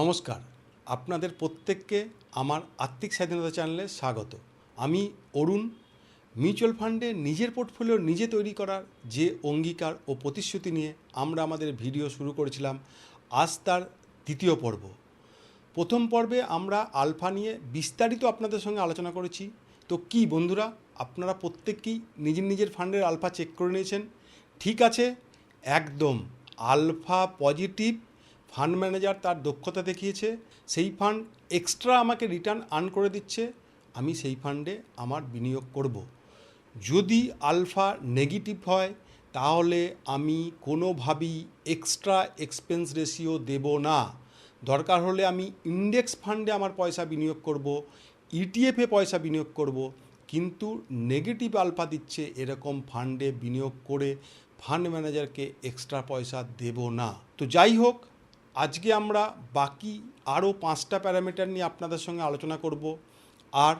নমস্কার। আপনাদের প্রত্যেককে আমার আর্থিক স্বাধীনতা চ্যানেলে স্বাগত। আমি অরুণ। মিউচুয়াল ফান্ডে নিজের পোর্টফোলিও নিজে তৈরি করার যে অঙ্গীকার ও প্রতিশ্রুতি নিয়ে আমরা আমাদের ভিডিও শুরু করেছিলাম, আজ তার দ্বিতীয় পর্ব। প্রথম পর্বে আমরা আলফা নিয়ে বিস্তারিত আপনাদের সঙ্গে আলোচনা করেছি। তো কি বন্ধুরা, আপনারা প্রত্যেককেই নিজের নিজের ফান্ডের আলফা চেক করে নিয়েছেন। ঠিক আছে, একদম আলফা পজিটিভ ফান্ড ম্যানেজার তার দক্ষতা দেখিয়েছে, সেই ফান্ড এক্সট্রা আমাকে রিটার্ন আর্ন করে দিচ্ছে, আমি সেই ফান্ডে আমার বিনিয়োগ করব। যদি আলফা নেগেটিভ হয়, তাহলে আমি কোনোভাবেই এক্সট্রা এক্সপেন্স রেশিও দেব না দরকার হলে আমি ইন্ডেক্স ফান্ডে আমার পয়সা বিনিয়োগ করব ইটিএফে পয়সা বিনিয়োগ করব, কিন্তু নেগেটিভ আলফা দিচ্ছে এরকম ফান্ডে বিনিয়োগ করে ফান্ড ম্যানেজারকে এক্সট্রা পয়সা দেব না তো যাই হোক আজকে আমরা বাকি আরও পাঁচটা প্যারামিটার নিয়ে আপনাদের সঙ্গে আলোচনা করব। আর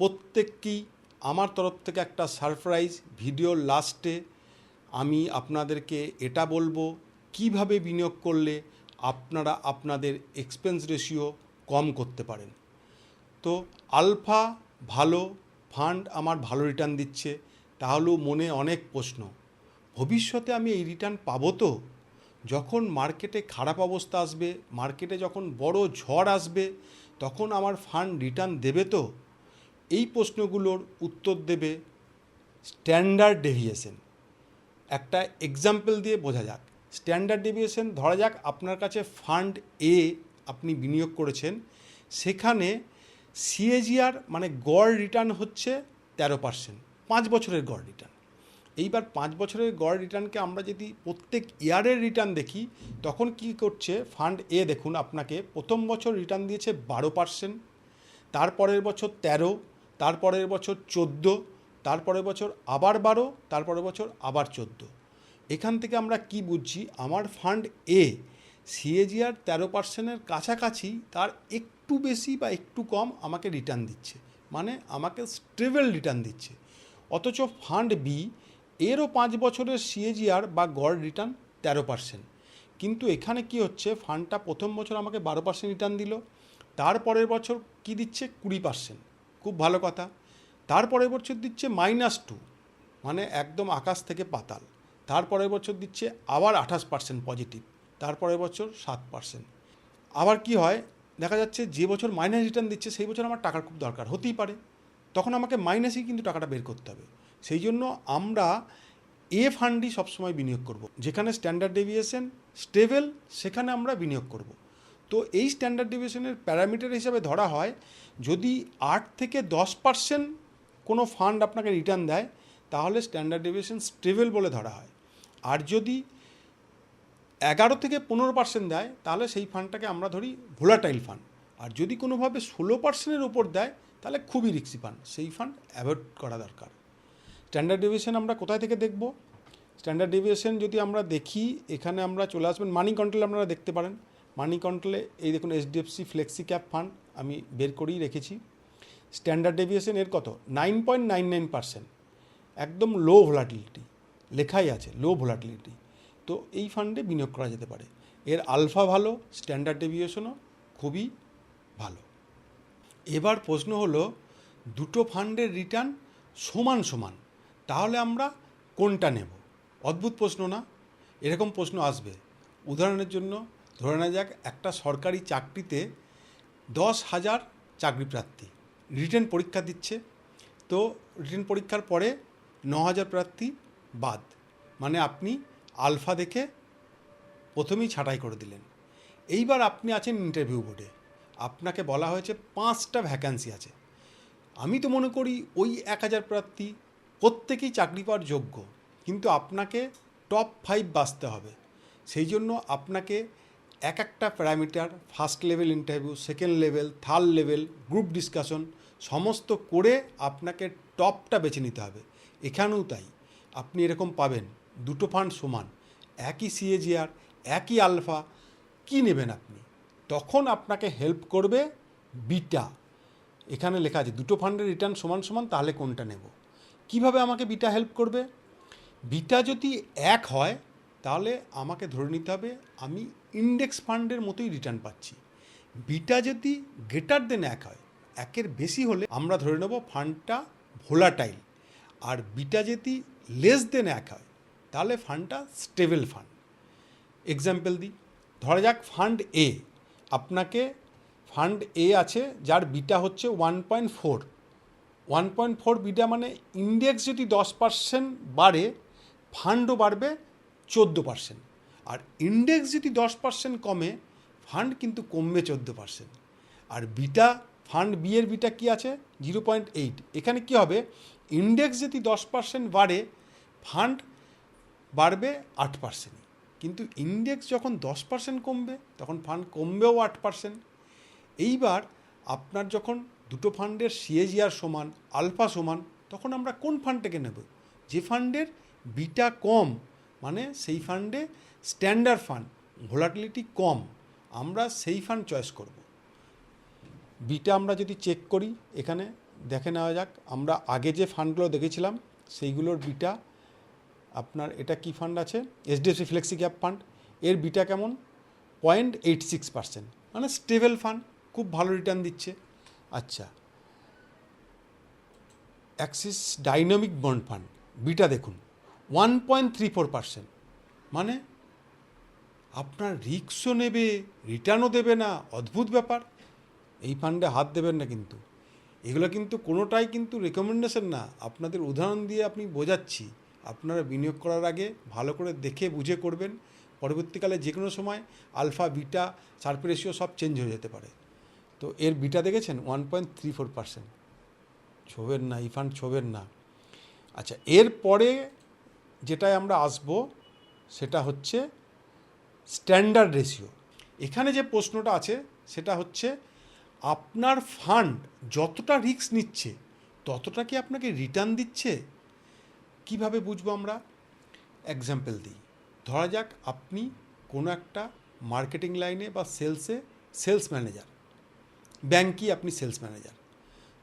প্রত্যেককেই আমার তরফ থেকে একটা সারপ্রাইজ ভিডিওর লাস্টে আমি আপনাদেরকে এটা বলব, কীভাবে বিনিয়োগ করলে আপনারা আপনাদের এক্সপেন্স রেশিও কম করতে পারেন। তো আলফা ভালো, ফান্ড আমার ভালো রিটার্ন দিচ্ছে, তাহলেও মনে অনেক প্রশ্ন। ভবিষ্যতে আমি এই রিটার্ন পাবো তো? যখন মার্কেটে খারাপ অবস্থা আসবে মার্কেটে যখন বড় ঝড় আসবে, তখন আমার ফান্ড রিটার্ন দেবে তো? এই প্রশ্নগুলোর উত্তর দেবে স্ট্যান্ডার্ড ডেভিয়েশন একটা এক্সাম্পল দিয়ে বোঝা যাক। স্ট্যান্ডার্ড ডেভিয়েশন ধরা যাক আপনার কাছে ফান্ড এ আপনি বিনিয়োগ করেছেন, সেখানে সিএজিআর মানে গড় রিটার্ন হচ্ছে তেরো পার্সেন্ট পাঁচ বছরের গড় রিটার্ন এইবার পাঁচ বছরের গড় রিটার্নকে আমরা যদি প্রত্যেক ইয়ারের রিটার্ন দেখি, তখন কি করছে, ফান্ড এ দেখুন আপনাকে, প্রথম বছর রিটার্ন দিয়েছে বারো পার্সেন্ট, তারপরের বছর তেরো, তারপরের বছর চোদ্দ, তারপরের বছর আবার বারো, তারপরের বছর আবার চোদ্দ। এখান থেকে আমরা কি বুঝছি, আমার ফান্ড এ, সিএজিআর তেরো পার্সেন্টের কাছাকাছি, তার একটু বেশি বা একটু কম আমাকে রিটার্ন দিচ্ছে। মানে আমাকে স্টেবল রিটার্ন দিচ্ছে। অথচ ফান্ড বি এরও পাঁচ বছরের সিএজিআর বা গড় রিটার্ন তেরো পার্সেন্ট। কিন্তু এখানে কি হচ্ছে? ফান্ডটা প্রথম বছর আমাকে বারো পার্সেন্ট রিটার্ন দিল তারপরের বছর কি দিচ্ছে? কুড়ি পার্সেন্ট। খুব ভালো কথা। তারপরের বছর দিচ্ছে মাইনাস টু মানে একদম আকাশ থেকে পাতাল। তারপরের বছর দিচ্ছে আবার আঠাশ পার্সেন্ট পজিটিভ তারপরের বছর সাত পার্সেন্ট। আবার কি হয়? দেখা যাচ্ছে যে বছর মাইনাস রিটার্ন দিচ্ছে, সেই বছর আমার টাকার খুব দরকার। হতেই পারে। তখন আমাকে মাইনাসেই কিন্তু টাকাটা বের করতে হবে। সেই জন্য আমরা এ ফান্ডই সবসময় বিনিয়োগ করব। যেখানে স্ট্যান্ডার্ড ডেভিয়েশন স্টেবল সেখানে আমরা বিনিয়োগ করব। তো এই স্ট্যান্ডার্ড ডেভিয়েশনের প্যারামিটার হিসাবে ধরা হয়, যদি আট থেকে দশ পার্সেন্ট কোনো ফান্ড আপনাকে রিটার্ন দেয়, তাহলে স্ট্যান্ডার্ড ডেভিয়েশন স্টেবল বলে ধরা হয়। আর যদি এগারো থেকে পনেরো পার্সেন্ট দেয়, তাহলে সেই ফান্ডটাকে আমরা ধরি ভোলাটাইল ফান্ড আর যদি কোনোভাবে ষোলো পার্সেন্টের ওপর দেয়, তাহলে খুবই রিক্সি ফান্ড সেই ফান্ড অ্যাভয়েড করা দরকার। স্ট্যান্ডার্ড ডেভিয়েশন আমরা কোথায় থেকে দেখব? স্ট্যান্ডার্ড ডেভিয়েশন যদি আমরা দেখি, এখানে আমরা চলে আসবেন মানি কন্ট্রোলে আপনারা দেখতে পারেন। মানি কন্ট্রোলে এই দেখুন এইচডিএফসি ফ্লেক্সি ক্যাপ ফান্ড আমি বের করেই রেখেছি। স্ট্যান্ডার্ড ডেভিয়েশন এর কত? Nine point nine nine percent একদম লো ভোলাটিলিটি লেখাই আছে লো ভোলাটিলিটি তো এই ফান্ডে বিনিয়োগ করা যেতে পারে। এর আলফা ভালো স্ট্যান্ডার্ড ডেভিয়েশনও খুবই ভালো। এবার প্রশ্ন হলো, দুটো ফান্ডের রিটার্ন সমান সমান। তাহলে আমরা কোনটা নেব? অদ্ভুত প্রশ্ন না? এরকম প্রশ্ন আসবে। উদাহরণের জন্য ধরে নেওয়া যাক, একটা সরকারি চাকরিতে দশ হাজার চাকরি প্রার্থী রিটেন পরীক্ষা দিচ্ছে। তো রিটার্ন পরীক্ষার পরে ন হাজার প্রার্থী বাদ। মানে আপনি আলফা দেখে প্রথমেই ছাঁটাই করে দিলেন। এইবার আপনি আছেন ইন্টারভিউ বোর্ডে আপনাকে বলা হয়েছে পাঁচটা ভ্যাকান্সি আছে। আমি তো মনে করি ওই এক হাজার প্রার্থী প্রত্যেকেই চাকরি পাওয়ার যোগ্য, কিন্তু আপনাকে টপ ফাইভ বাঁচতে হবে। সেই জন্য আপনাকে এক একটা parameter first level interview second level third level group discussion সমস্ত করে আপনাকে টপটা বেছে নিতে হবে। এখানেও তাই। আপনি এরকম পাবেন, দুটো ফান্ড সমান, একই সিএজিআর একই আলফা কি নেবেন আপনি? তখন আপনাকে হেল্প করবে বিটা এখানে লেখা আছে, দুটো ফান্ডের রিটার্ন সমান সমান, তাহলে কোনটা নেব? কীভাবে আমাকে বিটা হেল্প করবে? বিটা যদি এক হয়, তাহলে আমাকে ধরে নিতে হবে আমি ইন্ডেক্স ফান্ডের মতোই রিটার্ন পাচ্ছি। বিটা যদি গ্রেটার দেন এক হয়, একের বেশি হলে আমরা ধরে নেব ফান্ডটা ভোলাটাইল আর বিটা যদি লেস দেন এক হয়, তাহলে ফান্ডটা স্টেবল ফান্ড এক্সাম্পল দিই। ধরা যাক ফান্ড এ আপনাকে ফান্ড এ আছে, যার বিটা হচ্ছে one point four one point four beta মানে ইন্ডেক্স যদি দশ পার্সেন্ট বাড়ে ফান্ডও বাড়বে চোদ্দ পার্সেন্ট আর ইন্ডেক্স যদি দশ পার্সেন্ট কমে ফান্ড কিন্তু কমবে চোদ্দ পার্সেন্ট আর বিটা ফান্ড বি এর বিটা কি আছে? জিরো পয়েন্ট এইট এখানে কি হবে? ইন্ডেক্স যদি দশ পার্সেন্ট বাড়ে ফান্ড বাড়বে আট পার্সেন্ট কিন্তু ইন্ডেক্স যখন দশ পার্সেন্ট কমবে, তখন ফান্ড কমবেও আট পার্সেন্ট এইবার আপনার যখন দুটো ফান্ডের সিএজিআর সমান, আলফা সমান, তখন আমরা কোন ফান্ডটাকে নেব? যে ফান্ডের বিটা কম মানে সেই ফান্ডে স্ট্যান্ডার্ড ফান্ড, ভোলাটিলিটি কম, আমরা সেই ফান্ড চয়েস করব। বিটা আমরা যদি চেক করি, এখানে দেখে নেওয়া যাক, আমরা আগে যে ফান্ডগুলো দেখেছিলাম, সেইগুলোর বিটা, আপনার এটা কি ফান্ড আছে? এইচডিএফসি ফ্লেক্সি ক্যাপ ফান্ড এর বিটা কেমন? পয়েন্ট এইট সিক্স পার্সেন্ট মানে স্টেবল ফান্ড, খুব ভালো রিটার্ন দিচ্ছে। আচ্ছা। Axis dynamic bond fund beta দেখুন one point three four percent মানে আপনার রিক্সও নেবে রিটার্নও দেবে না, অদ্ভুত ব্যাপার। এই ফান্ডে হাত দেবেন না কিন্তু। এগুলো কিন্তু কোনোটাই কিন্তু রেকমেন্ডেশন না। আপনাদের উদাহরণ দিয়ে আপনি বোঝাচ্ছি। আপনারা বিনিয়োগ করার আগে ভালো করে দেখে বুঝে করবেন। পরবর্তীকালে যে কোনো সময় আলফা, বিটা সার্ফ রেশিও সব চেঞ্জ হয়ে যেতে পারে। তো এর বিটা দেখেছেন? One point three four percent ছোবেন না এই ফান্ড ছোবেন না। আচ্ছা এরপরে যেটায় আমরা আসব, সেটা হচ্ছে স্ট্যান্ডার্ড রেশিও এখানে যে প্রশ্নটা আছে, সেটা হচ্ছে আপনার ফান্ড যতটা রিস্ক নিচ্ছে, ততটা কি আপনাকে রিটার্ন দিচ্ছে? কীভাবে বুঝব আমরা? এক্সাম্পল দিই। ধরা যাক, আপনি কোনো একটা মার্কেটিং লাইনে বা সেলসে সেলস ম্যানেজার ব্যাংকই আপনি সেলস ম্যানেজার।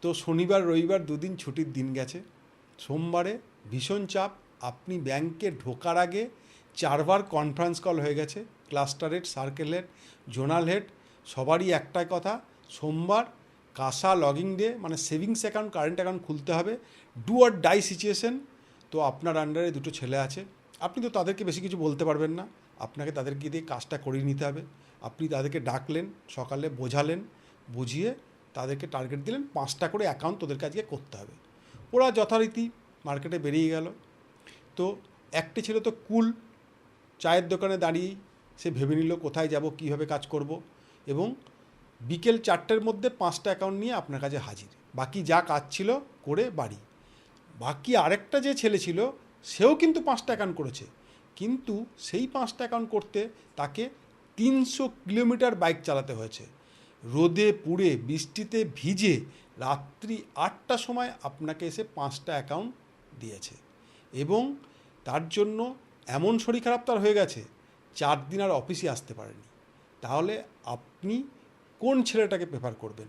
তো শনিবার, রবিবার দুদিন ছুটির দিন গেছে। সোমবারে ভীষণ চাপ, আপনি ব্যাংকে ঢোকার আগে চারবার কনফারেন্স কল হয়ে গেছে। Cluster head circle head zonal head সবারই একটাই কথা, সোমবার কাসা লগিং ডে মানে সেভিংস অ্যাকাউন্ট কারেন্ট অ্যাকাউন্ট খুলতে হবে। ডু আর ডাই সিচুয়েশন তো আপনার আন্ডারে দুটো ছেলে আছে। আপনি তো তাদেরকে বেশি কিছু বলতে পারবেন না। আপনাকে তাদেরকে দিয়ে কাজটা করিয়ে নিতে হবে। আপনি তাদেরকে ডাকলেন, সকালে বোঝালেন বুঝিয়ে তাদেরকে টার্গেট দিলেন। পাঁচটা করে অ্যাকাউন্ট তোদেরকে আজকে করতে হবে। ওরা যথারীতি মার্কেটে বেরিয়ে গেল। তো একটি ছিল তো কুল। চায়ের দোকানে দাঁড়িয়ে সে ভেবে নিল কোথায় যাব, কীভাবে কাজ করব এবং বিকেল চারটের মধ্যে পাঁচটা অ্যাকাউন্ট নিয়ে আপনার কাছে হাজির। বাকি যা কাজ ছিল করে বাড়ি। বাকি আরেকটা যে ছেলে ছিল, সেও কিন্তু পাঁচটা অ্যাকাউন্ট করেছে। কিন্তু সেই পাঁচটা অ্যাকাউন্ট করতে তাকে তিনশো কিলোমিটার বাইক চালাতে হয়েছে। রোদে পুড়ে বৃষ্টিতে ভিজে রাত্রি আটটার সময় আপনাকে এসে পাঁচটা অ্যাকাউন্ট দিয়েছে। এবং তার জন্য এমন শরীর খারাপ তার হয়ে গেছে, চার দিন আর অফিসে আসতে পারেনি। তাহলে আপনি কোন ছেলেটাকে প্রেফার করবেন?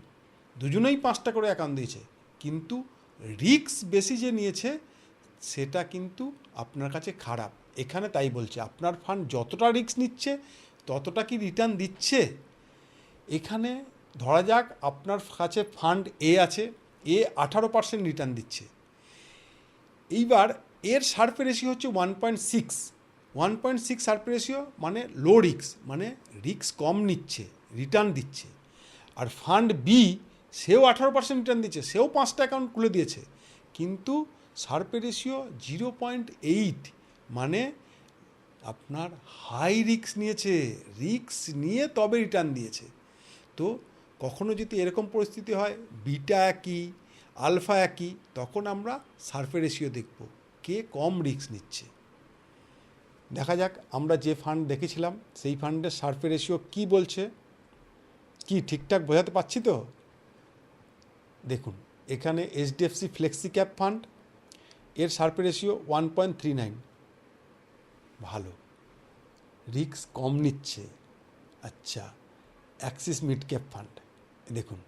দুজনেই পাঁচটা করে অ্যাকাউন্ট দিয়েছে, কিন্তু রিক্স বেশি যে নিয়েছে, সেটা কিন্তু আপনার কাছে খারাপ। এখানে তাই বলছে, আপনার ফান্ড যতটা রিস্ক নিচ্ছে, ততটা কি রিটার্ন দিচ্ছে? এখানে ধরা যাক আপনার কাছে ফান্ড এ আছে এ আঠারো পার্সেন্ট রিটার্ন দিচ্ছে। এইবার এর সার্ফে রেশিও হচ্ছে one point six one point six Sharpe ratio মানে লো রিক্স মানে রিক্স কম নিচ্ছে রিটার্ন দিচ্ছে। আর ফান্ড বি সেও আঠারো পার্সেন্ট রিটার্ন দিচ্ছে, সেও পাঁচটা অ্যাকাউন্ট খুলে দিয়েছে। কিন্তু Sharpe ratio zero point eight মানে আপনার হাই রিক্স নিয়েছে রিক্স নিয়ে তবে রিটার্ন দিয়েছে। তো কখনো যদি এরকম পরিস্থিতি হয়, বিটা একই, আলফা একই, তখন আমরা সার্ফে রেশিও দেখব, কে কম রিক্স নিচ্ছে। দেখা যাক, আমরা যে ফান্ড দেখেছিলাম, সেই ফান্ডের সার্ফে রেশিও কী বলছে, কি ঠিকঠাক বোঝাতে পারছি তো? দেখুন, এখানে এইচডিএফসি ফ্লেক্সি ক্যাপ ফান্ড, এর Sharpe ratio one point three nine. ভালো। রিক্স কম নিচ্ছে। আচ্ছা। Axis mid cap fund. দেখুন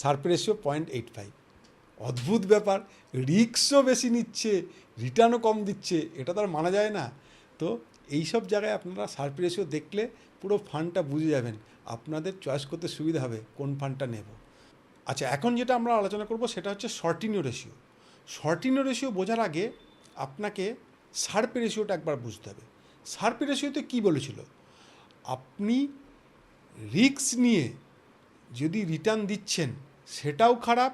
Sharpe ratio point eight five. অদ্ভুত ব্যাপার রিক্সও বেশি নিচ্ছে, রিটার্নও কম দিচ্ছে, এটা তো আর মানা যায় না। তো এইসব জায়গায় আপনারা সার্পি রেশিও দেখলে পুরো ফান্ডটা বুঝে যাবেন, আপনাদের চয়েস করতে সুবিধা হবে কোন ফান্ডটা নেব। আচ্ছা এখন যেটা আমরা আলোচনা করব সেটা হচ্ছে শর্টিনিও রেশিও। শর্টিনিও রেশিও বোঝার আগে আপনাকে সার্পি রেশিওটা একবার বুঝতে হবে। সার্পি রেশিওতে কী বলেছিল? আপনি রিস্ক নিয়ে যদি রিটার্ন দিচ্ছেন সেটাও খারাপ,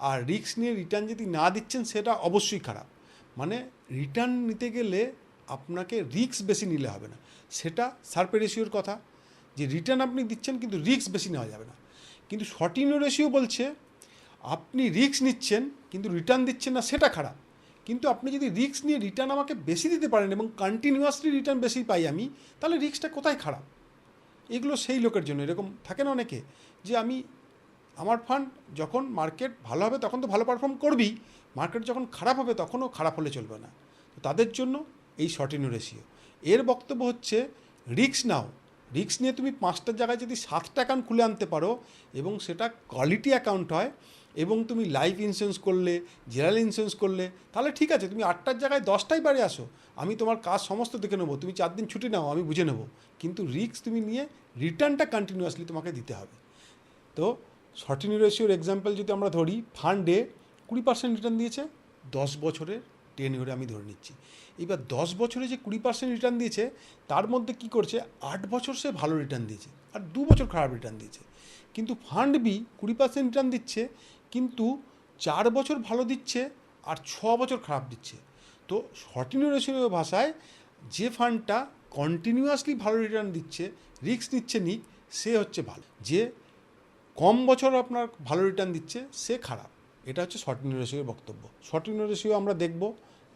আর রিস্ক নিয়ে রিটার্ন যদি না দিচ্ছেন সেটা অবশ্যই খারাপ। মানে রিটার্ন নিতে গেলে আপনাকে রিস্ক বেশি নিলে হবে না। সেটা সার্পে রেশিওর কথা। যে রিটার্ন আপনি দিচ্ছেন কিন্তু রিস্ক বেশি নেওয়া যাবে না। কিন্তু শর্টিনো রেশিও বলছে, আপনি রিস্ক নিচ্ছেন কিন্তু রিটার্ন দিচ্ছেন না, সেটা খারাপ। কিন্তু আপনি যদি রিস্ক নিয়ে রিটার্ন আমাকে বেশি দিতে পারেন এবং কন্টিনিউয়াসলি রিটার্ন বেশি পাই আমি, তাহলে রিস্কটা কোথায় খারাপ? এগুলো সেই লোকের জন্য। এরকম থাকে না অনেকে যে আমি আমার ফান্ড যখন মার্কেট ভালো হবে তখন তো ভালো পারফর্ম করবি মার্কেট যখন খারাপ হবে তখনও খারাপ হলে চলবে না। তো তাদের জন্য এই শর্টিনো রেশিও এর বক্তব্য হচ্ছে রিক্স নাও। রিক্স নিয়ে তুমি পাঁচটার জায়গায় যদি সাতটা অ্যাকাউন্ট খুলে আনতে পারো এবং সেটা কোয়ালিটি অ্যাকাউন্ট হয় এবং তুমি লাইফ ইন্স্যুরেন্স করলে জেনারেল ইন্স্যুরেন্স করলে, তাহলে ঠিক আছে, তুমি আটটার জায়গায় দশটায় বাড়ি আসো। আমি তোমার কাজ সমস্ত দেখে নেব, তুমি চার দিন ছুটি নাও, আমি বুঝে নেব। কিন্তু রিস্ক তুমি নিয়ে রিটার্নটা কন্টিনিউয়াসলি তোমাকে দিতে হবে। তো শর্টিনি রেশিওর এক্সাম্পল যদি আমরা ধরি ফান্ডে কুড়ি পার্সেন্ট রিটার্ন দিয়েছে, দশ বছরের টেন ইয়ারে আমি ধরে নিচ্ছি। এবার দশ বছরে যে কুড়ি পার্সেন্ট রিটার্ন দিয়েছে, তার মধ্যে কি করছে, আট বছর সে ভালো রিটার্ন দিয়েছে, আর দু বছর খারাপ রিটার্ন দিয়েছে। কিন্তু ফান্ড বি কুড়ি পার্সেন্ট রিটার্ন দিচ্ছে কিন্তু চার বছর ভালো দিচ্ছে আর ছ বছর খারাপ দিচ্ছে। তো শর্টিনি রেশিও ভাষায় যে ফান্ডটা কন্টিনিউয়াসলি ভালো রিটার্ন দিচ্ছে রিস্ক নিচ্ছে নিক সে হচ্ছে ভালো। যে কম বছর আপনার ভালো রিটার্ন দিচ্ছে, সে খারাপ। এটা হচ্ছে শর্টিন রেশিওর বক্তব্য। শর্টিন রেশিও আমরা দেখব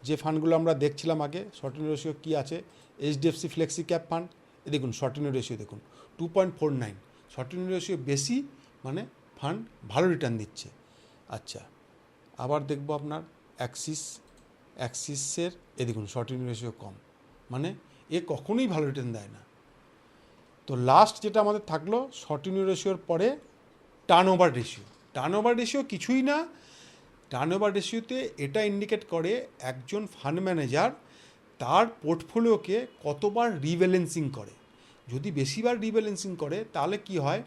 যে ফান্ডগুলো আমরা দেখছিলাম আগে। শর্টিন রেশিও কী আছে? এইচডিএফসি ফ্লেক্সি ক্যাপ ফান্ড এ দেখুন শর্টিন রেশিও দেখুন two point four nine Sortino ratio বেশি মানে ফান্ড ভালো রিটার্ন দিচ্ছে। আচ্ছা আবার দেখব আপনার অ্যাক্সিস অ্যাক্সিসের এ দেখুন শর্টিন রেশিও কম। মানে এ কখনোই ভালো রিটার্ন দেয় না। তো লাস্ট যেটা আমাদের থাকল শর্টিনিউ রেশিওর পরে turnover ratio turnover ratio কিছুই না। টার্ন ওভার রেশিওতে এটা ইন্ডিকেট করে একজন ফান্ড ম্যানেজার তার পোর্টফোলিওকে কতবার রিব্যালেন্সিং করে। যদি বেশিবার রিব্যালেন্সিং করে, তাহলে কি হয়?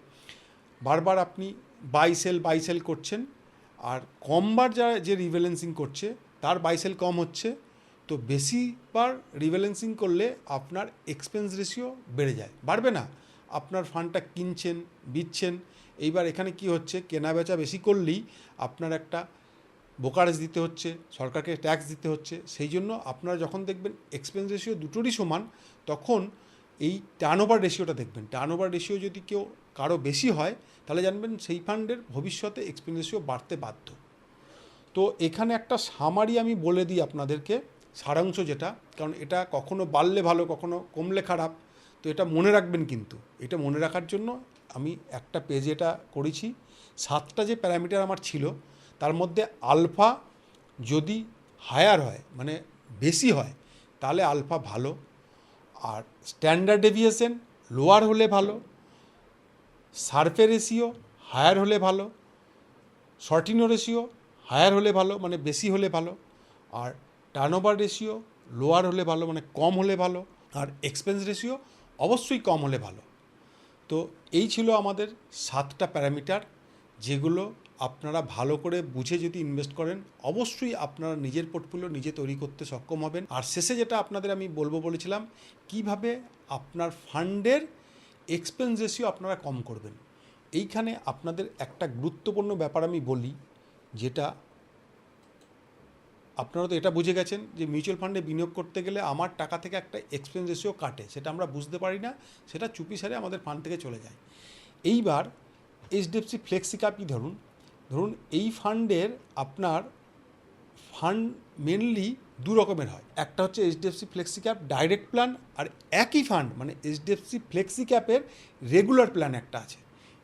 বারবার আপনি বাই সেল বাই সেল করছেন। আর কমবার যা যে রিব্যালেন্সিং করছে, তার বাইসেল কম হচ্ছে, তো বেশিবার রিব্যালেন্সিং করলে আপনার এক্সপেন্স রেশিও বেড়ে যায়। বাড়বে না। আপনার ফান্ডটা কিনছেন, বিচ্ছেন, এইবার এখানে কি হচ্ছে কেনা বেচা বেশি করলেই আপনার একটা বোকারেজ দিতে হচ্ছে, সরকারকে ট্যাক্স দিতে হচ্ছে, সেই জন্য আপনারা যখন দেখবেন এক্সপেন্স রেশিও দুটোরই সমান, তখন এই টার্ন ওভার রেশিওটা দেখবেন। টার্ন ওভার রেশিও যদি কেউ কারও বেশি হয়, তাহলে জানবেন সেই ফান্ডের ভবিষ্যতে এক্সপেন্স বাড়তে বাধ্য। তো এখানে একটা সামারি আমি বলে দিই আপনাদেরকে, সারাংশ যেটা, কারণ এটা কখনো বাড়লে ভালো, কখনো কমলে খারাপ, তো এটা মনে রাখবেন কিন্তু। এটা মনে রাখার জন্য আমি একটা পেজে এটা করেছি। সাতটা যে প্যারামিটার আমার ছিল, তার মধ্যে আলফা যদি হায়ার হয় মানে বেশি হয়, তাহলে আলফা ভালো। আর স্ট্যান্ডার্ড ডেভিয়েশন লোয়ার হলে ভালো সারফে রেশিও হায়ার হলে ভালো শর্টিনো রেশিও হায়ার হলে ভালো মানে বেশি হলে ভালো, আর টার্নওভার রেশিও লোয়ার হলে ভালো মানে কম হলে ভালো, আর এক্সপেন্স রেশিও অবশ্যই কম হলে ভালো। তো এই ছিল আমাদের সাতটা প্যারামিটার যেগুলো আপনারা ভালো করে বুঝে যদি ইনভেস্ট করেন, অবশ্যই আপনারা নিজের পোর্টফোলিও নিজে তৈরি করতে সক্ষম হবেন। আর শেষে যেটা আপনাদের আমি বলব বলেছিলাম, কীভাবে আপনার ফান্ডের এক্সপেন্স রেশিও আপনারা কম করবেন। এইখানে আপনাদের একটা গুরুত্বপূর্ণ ব্যাপার আমি বলি, যেটা আপনারা তো এটা বুঝে গেছেন যে মিউচুয়াল ফান্ডে বিনিয়োগ করতে গেলে আমার টাকা থেকে একটা এক্সপেন্স রেশিও কাটে, সেটা আমরা বুঝতে পারি না, সেটা চুপি সারে আমাদের ফান্ড থেকে চলে যায়। এইবার এইচডিএফসি ফ্লেক্সি কাপই ধরুন ধরুন, এই ফান্ডের আপনার ফান্ড মেনলি দু রকমের হয়। একটা হচ্ছে HDFC flexi cap direct plan আর একই ফান্ড মানে এইচডিএফসি ফ্লেক্সি ক্যাপের রেগুলার প্ল্যান একটা আছে।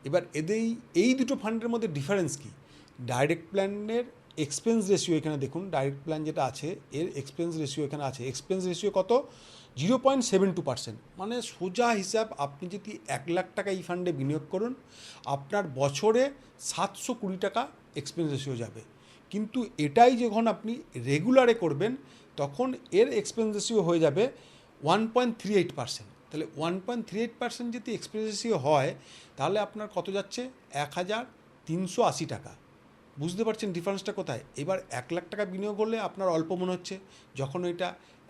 এবার এদের এই দুটো ফান্ডের মধ্যে ডিফারেন্স কী? ডাইরেক্ট প্ল্যানের এক্সপেন্স রেশিও এখানে দেখুন, ডাইরেক্ট প্ল্যান যেটা আছে, এর এক্সপেন্স রেশিও এখানে আছে। এক্সপেন্স রেশিও কত? Zero point seven two percent. মানে সোজা হিসাব, আপনি যদি এক লাখ টাকা এই ফান্ডে বিনিয়োগ করুন, আপনার বছরে সাতশো কুড়ি টাকা এক্সপেন্স রেশিও যাবে। কিন্তু এটাই যখন আপনি রেগুলারে করবেন, তখন এর এক্সপেন্স রেশিও হয়ে যাবে one point three eight percent তাহলে one point three eight percent যদি এক্সপেন্স রেশিও হয়, তাহলে আপনার কত যাচ্ছে? এক হাজার তিনশো আশি টাকা। বুঝতে পারছেন ডিফারেন্সটা কোথায়? এবার এক লাখ টাকা বিনিয়োগ করলে আপনার অল্প মনে হচ্ছে। যখন এটা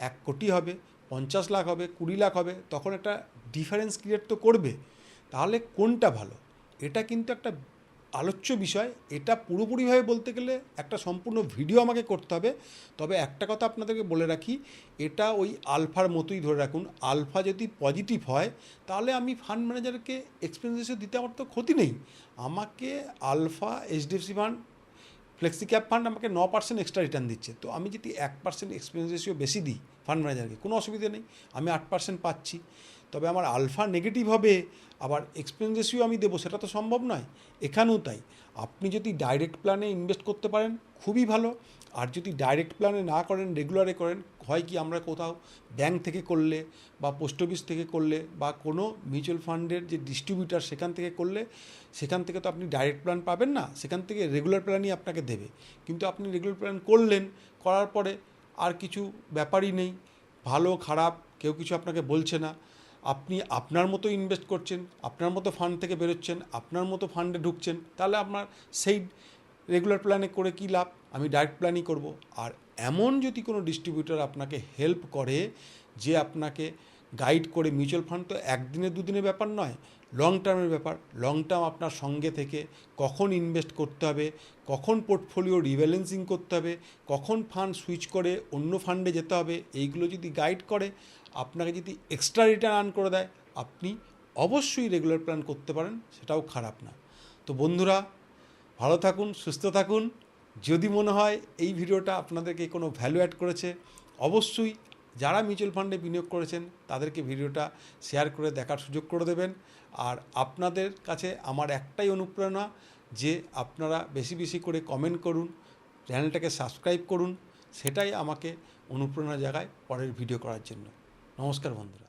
এক কোটি হবে পঞ্চাশ লাখ হবে, কুড়ি লাখ হবে, তখন একটা ডিফারেন্স ক্রিয়েট তো করবে। তাহলে কোনটা ভালো? এটা কিন্তু একটা আলোচ্য বিষয়। এটা পুরোপুরিভাবে বলতে গেলে একটা সম্পূর্ণ ভিডিও আমাকে করতে হবে। তবে একটা কথা আপনাদেরকে বলে রাখি, এটা ওই আলফার মতোই ধরে রাখুন। আলফা যদি পজিটিভ হয়, তাহলে আমি ফান্ড ম্যানেজারকে এক্সপেন্স দিতে আমার তো ক্ষতি নেই। আমাকে alpha HDFC fund flexi cap fund আমাকে ন পার্সেন্ট এক্সট্রা রিটার্ন দিচ্ছে। তো আমি যদি এক পার্সেন্ট এক্সপেন্স রেশিও বেশি দিই ফান্ড ম্যানেজারকে কোনো অসুবিধা নেই। আমি আট পার্সেন্ট পাচ্ছি। তবে আমার আলফা নেগেটিভ হবে, আবার এক্সপেন্স রেশিও আমি দেবো, সেটা তো সম্ভব নয়। এখানেও তাই। আপনি যদি ডাইরেক্ট প্ল্যানে ইনভেস্ট করতে পারেন, খুবই ভালো। আর যদি ডাইরেক্ট প্ল্যানে না করেন রেগুলারে করেন, হয় কি আমরা কোথাও ব্যাংক থেকে করলে বা পোস্ট অফিস থেকে করলে বা কোনো মিউচুয়াল ফান্ডের যে ডিস্ট্রিবিউটার সেখান থেকে করলে, সেখান থেকে তো আপনি ডাইরেক্ট প্ল্যান পাবেন না। সেখান থেকে রেগুলার প্ল্যানই আপনাকে দেবে। কিন্তু আপনি রেগুলার প্ল্যান করলেন, করার পরে আর কিছু ব্যাপারই নেই। ভালো, খারাপ, কেউ কিছু আপনাকে বলছে না। আপনি আপনার মতো ইনভেস্ট করছেন, আপনার মতো ফান্ড থেকে বেরোচ্ছেন, আপনার মতো ফান্ডে ঢুকছেন, তাহলে আপনার সেই রেগুলার প্ল্যানে করে কী লাভ? আমি ডাইরেক্ট প্ল্যানই করব। আর এমন যদি কোনো ডিস্ট্রিবিউটার আপনাকে হেল্প করে যে আপনাকে গাইড করে মিউচুয়াল ফান্ড তো একদিনে দুদিনের ব্যাপার নয় লং টার্মের ব্যাপার। লং টার্ম আপনার সঙ্গে থেকে কখন ইনভেস্ট করতে হবে, কখন পোর্টফোলিও রিব্যালেন্সিং করতে হবে, কখন ফান্ড সুইচ করে অন্য ফান্ডে যেতে হবে, এইগুলো যদি গাইড করে, আপনাকে যদি এক্সট্রা রিটার্ন আর্ন করে দেয়, আপনি অবশ্যই রেগুলার প্ল্যান করতে পারেন, সেটাও খারাপ না। তো বন্ধুরা, ভালো থাকুন, সুস্থ থাকুন। যদি মনে হয় এই ভিডিওটা আপনাদেরকে কোনো ভ্যালু অ্যাড করেছে, অবশ্যই যারা মিউচুয়াল ফান্ডে বিনিয়োগ করেছেন, তাদেরকে ভিডিওটা শেয়ার করে দেখার সুযোগ করে দেবেন। আর আপনাদের কাছে আমার একটাই অনুপ্রেরণা যে আপনারা বেশি বেশি করে কমেন্ট করুন চ্যানেলটাকে সাবস্ক্রাইব করুন, সেটাই আমাকে অনুপ্রেরণা জাগায় পরের ভিডিও করার জন্য। নমস্কার বন্ধুরা।